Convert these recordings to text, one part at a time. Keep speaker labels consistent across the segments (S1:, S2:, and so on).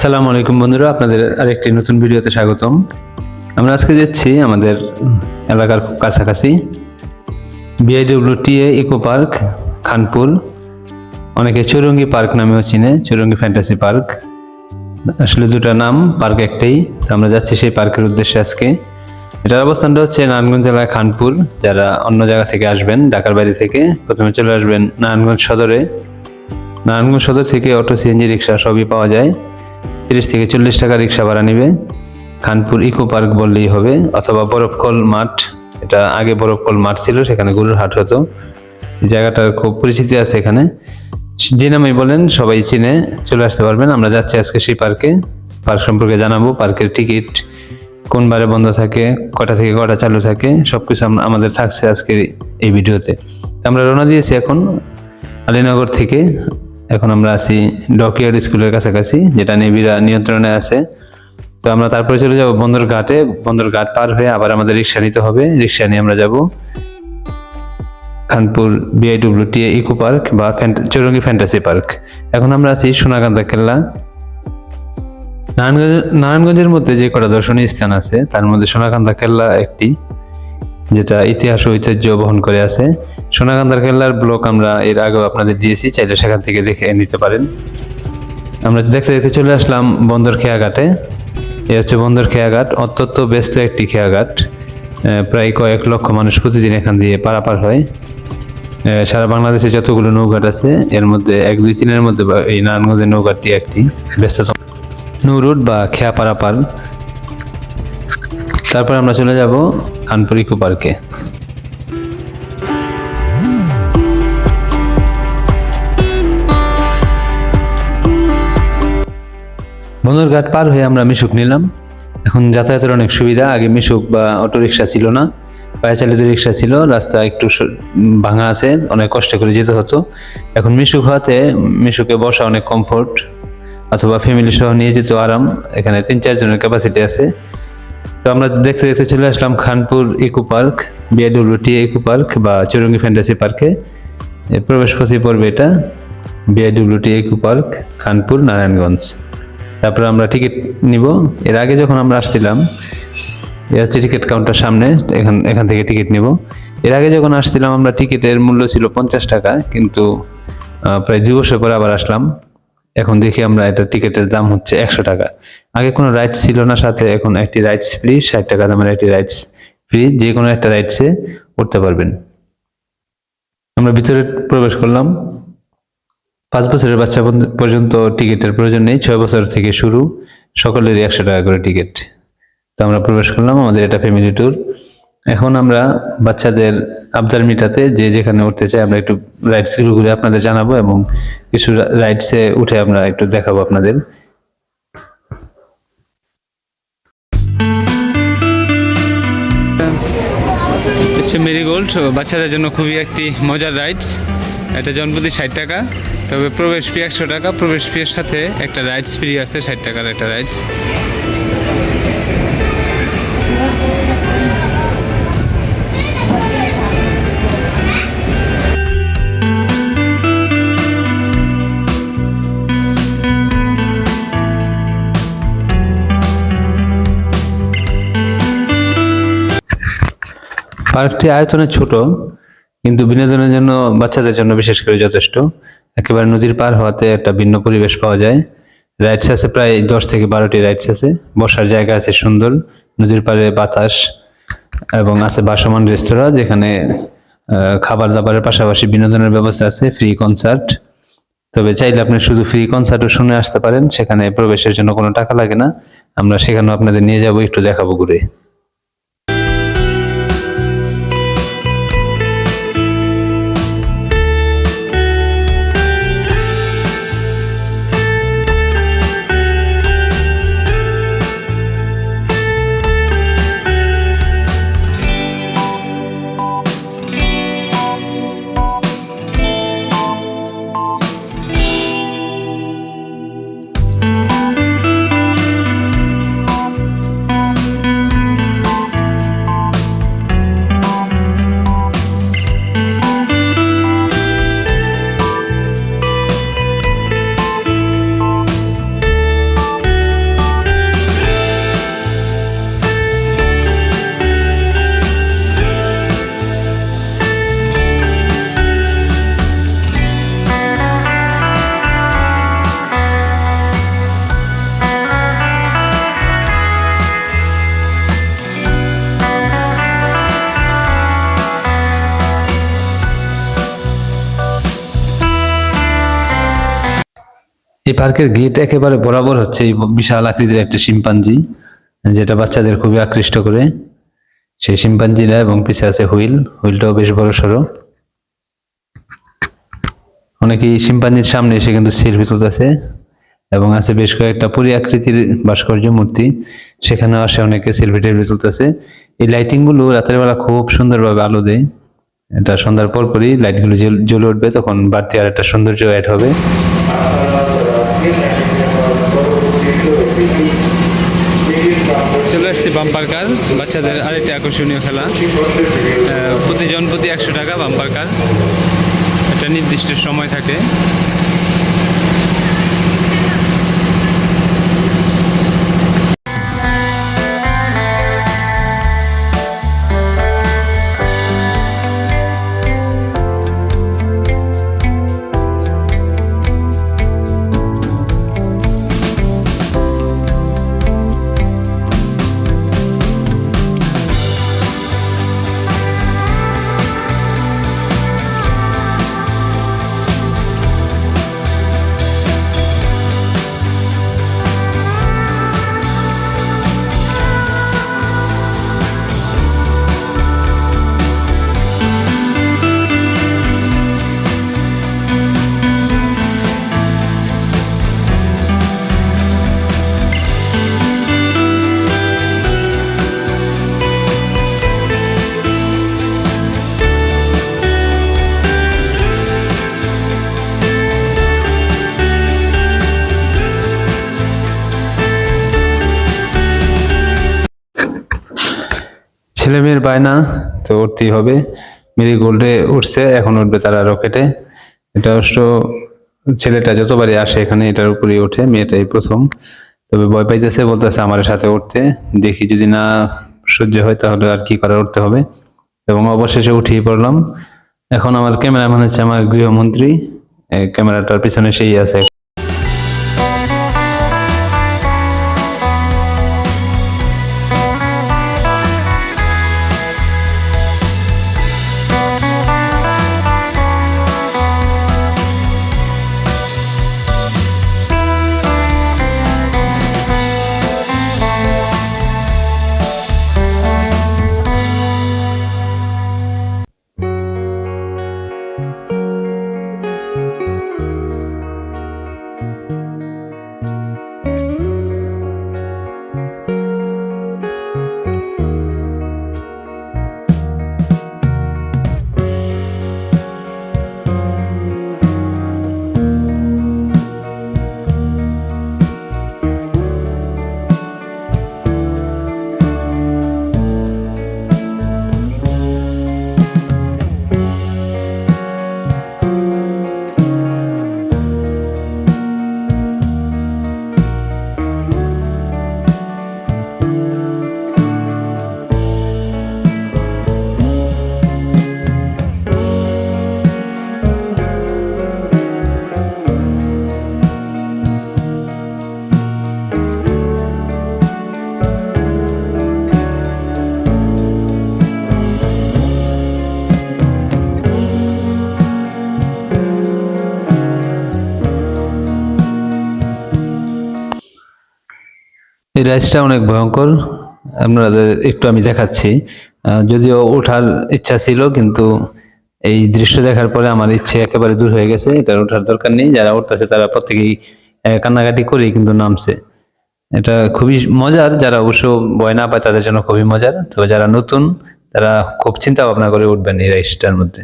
S1: আসসালামু আলাইকুম বন্ধুরা, আপনাদের আরেকটি নতুন ভিডিওতে স্বাগতম। আমরা আজকে যাচ্ছি আমাদের এলাকার খুব কাছাকাছি। BIWTA eco park Khanpur. অনেকে চৌরঙ্গি পার্ক নামেও চিনে, চৌরঙ্গি ফ্যান্টাসি পার্ক। আসলে দুটো নাম, পার্ক একটাই আমরা যাচ্ছি সেই পার্কের উদ্দেশ্যে আজকে। এটার অবস্থানটা হচ্ছে নারায়ণগঞ্জ জেলার খানপুর। যারা অন্য জায়গা থেকে আসবেন, ঢাকার বাড়ি থেকে, প্রথমে চলে আসবেন নারায়ণগঞ্জ সদরে। নারায়ণগঞ্জ সদর থেকে অটো, সিএনজি, রিক্সা সবই পাওয়া যায়। তিরিশ থেকে চল্লিশ টাকা রিক্সা ভাড়া নেবে। খানপুর ইকো পার্ক বললেই হবে, অথবা বরফকল মাঠ। এটা আগে বরফকল মাঠ ছিল, সেখানে গরুর হাট হতো। জায়গাটার খুব পরিচিতি আছে এখানে। যে নামেই বলেন, সবাই চিনে, চলে আসতে পারবেন। আমরা যাচ্ছি আজকে সেই পার্কে। পার্ক সম্পর্কে জানাব, পার্কের টিকিট, কোন বারে বন্ধ থাকে, কটা থেকে কটা চালু থাকে সব কিছু আমাদের থাকছে আজকে এই ভিডিওতে। আমরা রওনা দিয়েছি এখন আলীনগর থেকে। এখন আমরা আছি ডকিয়ার্ড স্কুলের কাছাকাছি, যেটা নেভিরা নিয়ন্ত্রণে আছে। তো আমরা তারপরে চলে যাব বন্দর ঘাটে। বন্দর ঘাট পার হয়ে আবার আমাদের রিক্সা নিতে হবে। রিক্সা নিয়ে আমরা যাব খানপুর বিআইডব্লিউটি ইকো পার্ক বা চৌরঙ্গি ফ্যান্টাসি পার্ক। এখন আমরা আছি সোনাকান্দা কেল্লা। নারায়ণগঞ্জ নারায়ণগঞ্জের মধ্যে যে কটা দর্শনীয় স্থান আছে, তার মধ্যে সোনাকান্দা কেল্লা একটি, যেটা ইতিহাস ঐতিহ্য বহন করে আছে। সোনাকান্দার কেল্লার ব্লক আমরা এর আগেও আপনাদের দিয়েছি, চাইলে সেখান থেকে দেখে নিতে পারেন। আমরা দেখতে দেখতে চলে আসলাম বন্দর খেয়াঘাটে। এ হচ্ছে বন্দর খেয়াঘাট, অত্যন্ত ব্যস্ত একটি খেয়াঘাট। প্রায় কয়েক লক্ষ মানুষ প্রতিদিন এখান দিয়ে পারাপার হয়। সারা বাংলাদেশে যতগুলো নৌঘাট আছে, এর মধ্যে এক, দুই, তিনের মধ্যে এই নারায়ণগঞ্জের নৌঘাটটি একটি ব্যস্ততম নৌরুট বা খেয়া পারাপার। তারপর আমরা চলে যাব খানপুর পার্কে বন্দরঘাট পার হয়ে আমরা মিশুক নিলাম। এখন যাতায়াতের অনেক সুবিধা। আগে মিশুক বা অটো রিক্সা ছিল না। পায়ে চালিত রিক্সা ছিল। রাস্তা একটু ভাঙা আছে। অনেক কষ্ট করে যেতে হতো। এখন মিশুক হওয়াতে মিশুকে বসা অনেক কমফোর্ট অথবা ফ্যামিলি সহ নিয়ে যেতে আরাম। এখানে তিন চারজনের ক্যাপাসিটি আছে। তো আমরা দেখতে দেখতে চলে আসলাম Khanpur eco park BIWT eco park বা চৌরঙ্গি ফ্যান্টাসি পার্কে এর প্রবেশ পথে পড়বে এটা। BIWT eco park Khanpur, Narayanganj. তারপরে আমরা টিকিট নিব। এর আগে যখন আমরা আসছিলাম, এ হচ্ছে টিকিট কাউন্টার সামনে, এখান এখান থেকে টিকিট নিব। এর আগে যখন আসছিলাম, আমরা টিকিটের মূল্য ছিল পঞ্চাশ টাকা, কিন্তু প্রায় দুই বছর পরে আবার আসলাম। এখন দেখি আমরা এটা টিকিটের দাম হচ্ছে একশো টাকা। আগে কোনো রাইডস ছিল না সাথে, এখন একটি রাইডস ফ্রি ষাট টাকা দামের একটি রাইডস ফ্রি যে কোনো একটা রাইডসে উঠতে পারবেন। আমরা ভিতরে প্রবেশ করলাম। পাঁচ বছরের বাচ্চা পর্যন্ত- টিকিটের প্রয়োজন নেই। ছয় বছর থেকে শুরু সকলেরই একশো টাকা করে টিকিট। তো আমরা প্রবেশ করলাম আমাদের এটা ফ্যামিলি ট্যুর এখন আমরা বাচ্চাদের আবদার মিটাতে যে যেখানে উঠতে চাই আমরা একটু রাইডসগুলো ঘুরে আপনাদের জানাব এবং কিছু রাইডসে উঠে আমরা একটু দেখাবো আপনাদের। হচ্ছে মেরিগোল্ড। বাচ্চাদের জন্য খুবই একটি মজার রাইডস এটা জনপ্রতি ষাট টাকা। তবে প্রবেশ ফি একশো টাকা, প্রবেশ ফির সাথে একটা রাইডস ফ্রি আছে, ষাট টাকার একটা রাইডস পার্কটি আয়তনে ছোট, কিন্তু বিনোদনের জন্য বাচ্চাদের জন্য বিশেষ করে যথেষ্ট। একেবারে নদীর পার হওয়াতে একটা ভিন্ন পরিবেশ পাওয়া যায়। রাইডস আছে প্রায় দশ থেকে বারোটি রাইডস আছে। বসার জায়গা আছে সুন্দর, নদীর পাড়ে বাতাস এবং আছে বাসমান রেস্তোরাঁ যেখানে খাবার দাবারের পাশাপাশি বিনোদনের ব্যবস্থা আছে ফ্রি কনসার্ট তবে চাইলে আপনি শুধু ফ্রি কনসার্টও শুনে আসতে পারেন, সেখানে প্রবেশের জন্য কোনো টাকা লাগে না। আমরা সেখানেও আপনাদের নিয়ে যাব, একটু দেখাবো ঘুরে। এই পার্কের গেট একেবারে বরাবর হচ্ছে এই বিশাল আকৃতির একটা শিম্পাঞ্জি, যেটা বাচ্চাদের খুবই আকৃষ্ট করে। সেই শিম্পাঞ্জিরা এবং পিছে আছে হুইল, হুইলটাও বেশ বড় সড়ো। অনেকেই শিম্পাঞ্জির সামনে এসে কিন্তু সেলফি তুলতেছে এবং আছে বেশ কয়েকটা পুরী আকৃতির ভাস্কর্য মূর্তি সেখানে আসে অনেকে সেলফি টেলফি তুলতেছে। এই লাইটিংগুলো রাতের বেলা খুব সুন্দরভাবে আলো দেয়। এটা সন্ধ্যার পর পরই লাইটগুলো জ্বলে উঠবে, তখন বাড়তি আর একটা সৌন্দর্য অ্যাড হবে। চলে আসছি বাম্পার কার বাচ্চাদের আরেকটি আকর্ষণীয় খেলা। প্রতিজন প্রতি একশো টাকা বাম্পার কার একটা নির্দিষ্ট সময় থাকে। ছেলে মেয়ের বায়না তো উঠতেই হবে। মেরি গোল্ডে উঠছে, এখন উঠবে তারা রকেটে এটা অবশ্য ছেলেটা যতবারই আসে এখানে, এটার উপরেই ওঠে, মেয়েটাই প্রথম। তবে ভয় পাইতেছে, বলতেছে আমার সাথে উঠতে। দেখি যদি না সহ্য হয়, তাহলে আর কি করার, উঠতে হবে। এবং অবশেষে উঠিয়ে পড়লাম। এখন আমার ক্যামেরাম্যান হচ্ছে আমার গৃহমন্ত্রী। ক্যামেরাটার পিছনে সেই আছে। এই রাইসটা অনেক ভয়ঙ্কর। আপনাদের একটু আমি দেখাচ্ছি। যদিও ওঠার ইচ্ছা ছিল, কিন্তু এই দৃশ্য দেখার পরে আমার ইচ্ছে একেবারে দূর হয়ে গেছে। এটার ওঠার দরকার নেই। যারা উঠতেছে, তারা প্রত্যেকেই কান্নাকাটি করেই কিন্তু নামছে। এটা খুবই মজার। যারা অবশ্য ভয় না পায়, তাদের জন্য খুবই মজার। তবে যারা নতুন, তারা খুব চিন্তা ভাবনা করে উঠবেন এই রাইসটার মধ্যে।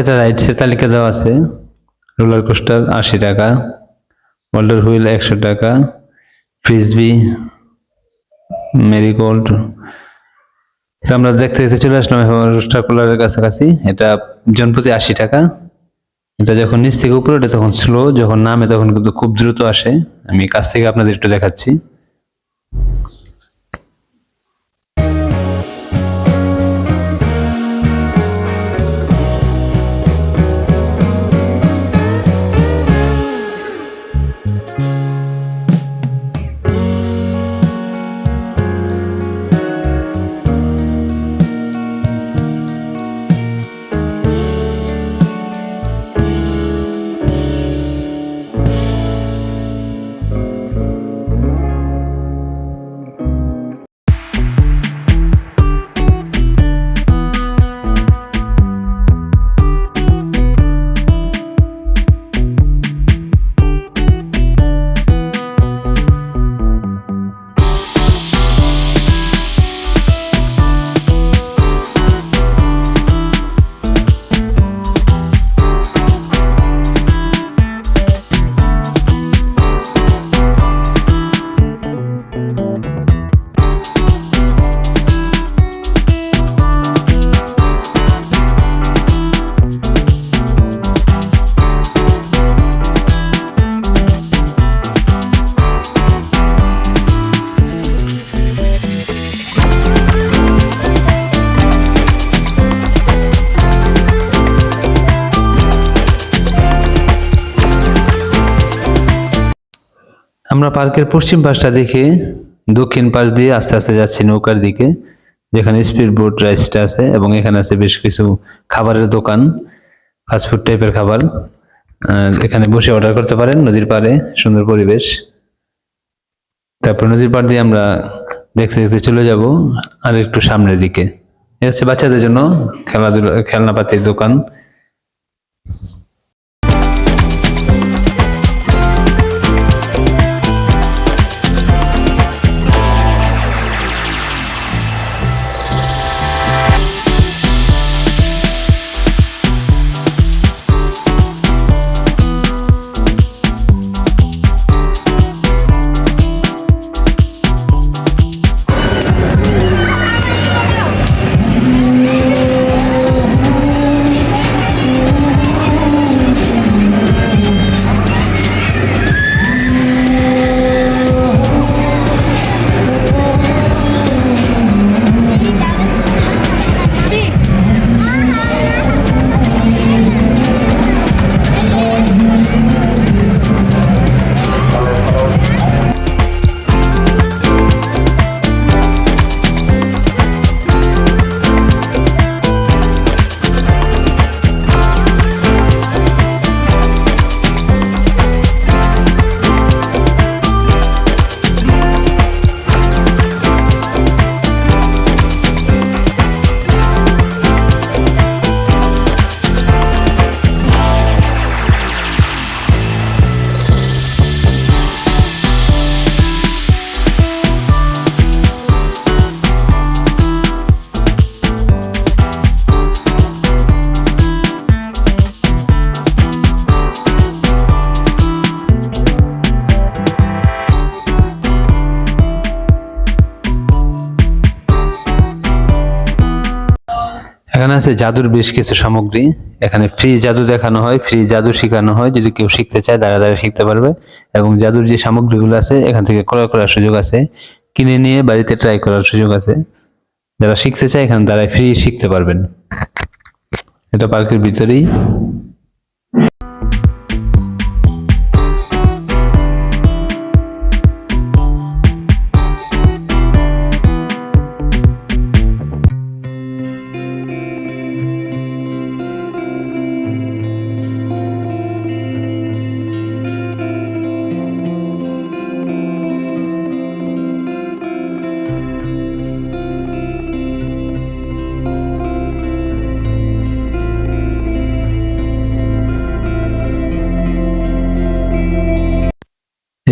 S1: প্রত্যেকটা রাইডসের তালিকা দেওয়া আছে। রোলার কোস্টার আশি টাকা ওয়াল্ডার হুইল একশো টাকা, ফ্রিজবি মেরিগোল্ড আমরা দেখতে দেখতে চলে আসলাম রোস্টার কুলারের কাছাকাছি। এটা জনপ্রতি আশি টাকা। এটা যখন নিচ থেকে উপরে ওঠে তখন স্লো যখন নামে তখন কিন্তু খুব দ্রুত আসে। আমি কাছ থেকে আপনাদের একটু দেখাচ্ছি। আমরা পার্কের পশ্চিম পাশটা দেখে, দক্ষিণ পাশ দিয়ে আস্তে আস্তে যাচ্ছি নৌকার দিকে, যেখানে স্পিড বোট রাইসটা আছে এবং এখানে আছে বেশ কিছু খাবারের দোকান ফাস্টফুড টাইপের খাবার। এখানে বসে অর্ডার করতে পারেন নদীর পাড়ে, সুন্দর পরিবেশ। তারপর নদীর পাড় দিয়ে আমরা দেখতে দেখতে চলে যাব আর একটু সামনের দিকে। এ হচ্ছে বাচ্চাদের জন্য খেলাধুলা খেলনাপাতির দোকান। এখানে আছে জাদুর বেশ কিছু সামগ্রী। এখানে ফ্রি জাদু দেখানো হয়, ফ্রি জাদু শেখানো হয়। যদি কেউ শিখতে চায় দাঁড়া দাঁড়া শিখতে পারবে। এবং জাদুর যে সামগ্রীগুলো আছে, এখান থেকে ক্রয় করার সুযোগ আছে। কিনে নিয়ে বাড়িতে ট্রাই করার সুযোগ আছে। যারা শিখতে চায়, এখানে দাঁড়ায় ফ্রি শিখতে পারবেন। এটা পার্কের ভিতরেই।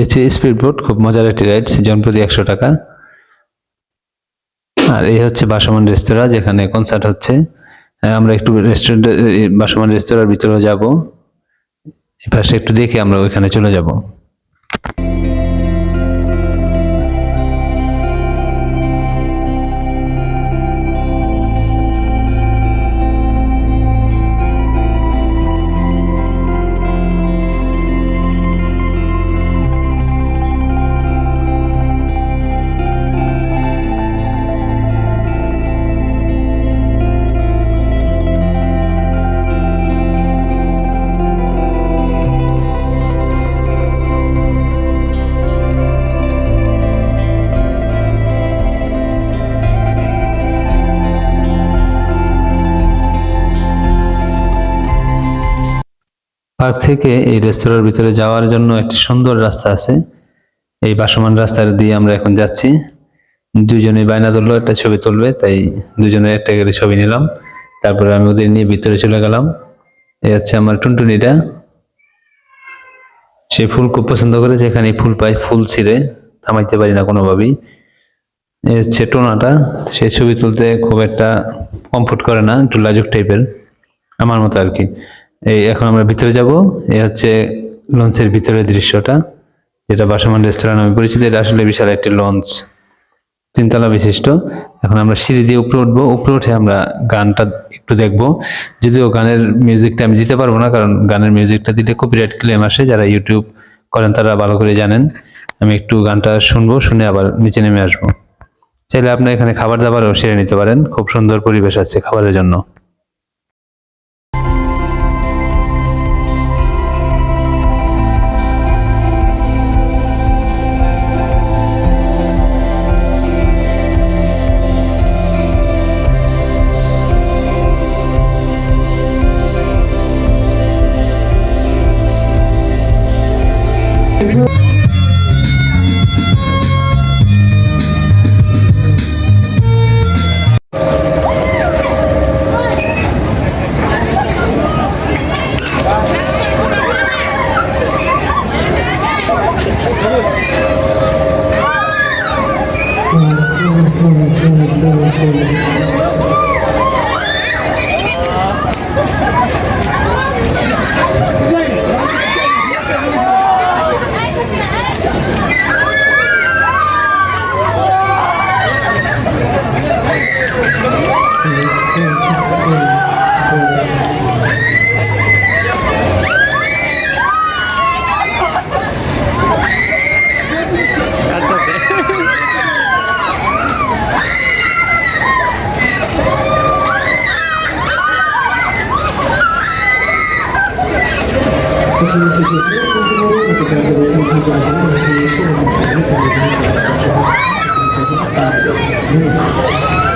S1: হচ্ছে স্পিড বোট খুব মজার একটি রাইড জনপ্রতি একশো টাকা। আর এই হচ্ছে বাসমান রেস্তোরাঁ যেখানে কনসার্ট হচ্ছে। হ্যাঁ, আমরা একটু রেস্টুরেন্ট বাসমান রেস্তোরাঁর ভিতরে যাব। পাশে একটু দেখে আমরা ওইখানে চলে যাব। থেকে এই রেস্তোরাঁর ভিতরে যাওয়ার জন্য একটি সুন্দর রাস্তা আছে। এই বাসমান রাস্তা দিয়ে আমরা এখন যাচ্ছি। দুজনে বায়না তুললো একটা ছবি তুলবে, তাই দুজনে একটা করে ছবি নিলাম। তারপরে আমি ওদের নিয়ে ভিতরে চলে গেলাম। এই হচ্ছে আমার টুনটুনিটা। সে ফুল খুব পছন্দ করে যেখানে ফুল পাই ফুল ছিঁড়ে, থামাইতে পারি না কোনোভাবেই। এই হচ্ছে টোনাটা। সে ছবি তুলতে খুব একটা কমফোর্ট করে না, একটু লাজুক টাইপের আমার মতো আর কি। এই এখন আমরা ভিতরে যাব। এই হচ্ছে লঞ্চের ভিতরের দৃশ্যটা, যেটা বাসমান রেস্তোরাঁ নামে পরিচিত। এটা আসলে বিশাল একটি লঞ্চ। তিনতলা বিশিষ্ট। এখন আমরা সিঁড়ি দিয়ে উপরে উঠবো। উপরে উঠে আমরা গানটা একটু দেখব। যদিও গানের মিউজিকটা আমি দিতে পারব না, কারণ গানের মিউজিকটা দিলে খুব কপিরাইট ক্লেম আসে। যারা ইউটিউব করেন, তারা ভালো করে জানেন। আমি একটু গানটা শুনব, শুনে আবার নিচে নেমে আসব। চাইলে আপনি এখানে খাবার দাবারও সেরে নিতে পারেন। খুব সুন্দর পরিবেশ আছে খাবারের জন্য। এই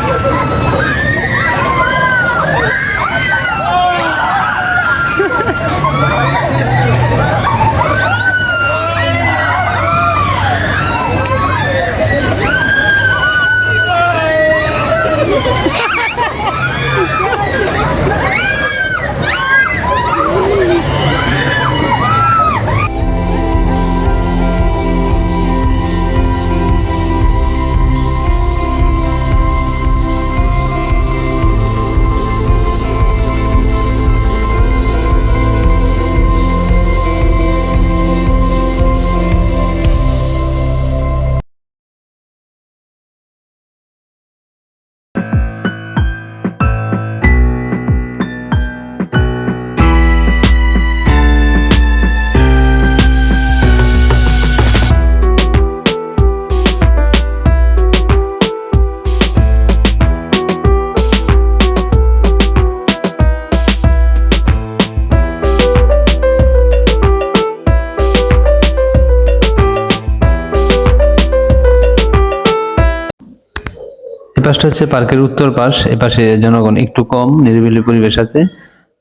S1: পাশটা হচ্ছে পার্কের উত্তর পাশ, এ পাশে জনগণ একটু কম, নিরিবিলি পরিবেশ আছে।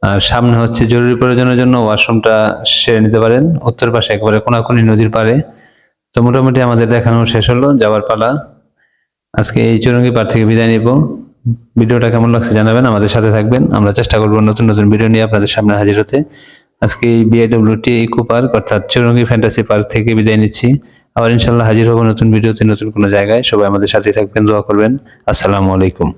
S1: আর সামনে হচ্ছে জরুরি প্রয়োজনের জন্য ওয়াশরুমটা সেরে নিতে পারেন। উত্তর পাশে একেবারে কোনাকুনি নদীর পাড়ে। তো মোটামুটি আমাদের দেখানো শেষ হলো, যাওয়ার পালা। আজকে এই চৌরঙ্গি পার থেকে বিদায় নিব। ভিডিওটা কেমন লাগছে জানাবেন, আমাদের সাথে থাকবেন। আমরা চেষ্টা করব নতুন নতুন ভিডিও নিয়ে আপনাদের সামনে হাজির হতে। আজকে এই বিআইডব্লিউটি ইকো পার্ক অর্থাৎ চৌরঙ্গি ফ্যান্টাসি পার্ক থেকে বিদায় নিচ্ছি। আবার ইনশাল্লাহ হাজির হব নতুন ভিডিওতে, নতুন কোনো জায়গায়। সবাই আমাদের সাথে থাকবেন, দোয়া করবেন। আসসালামু আলাইকুম।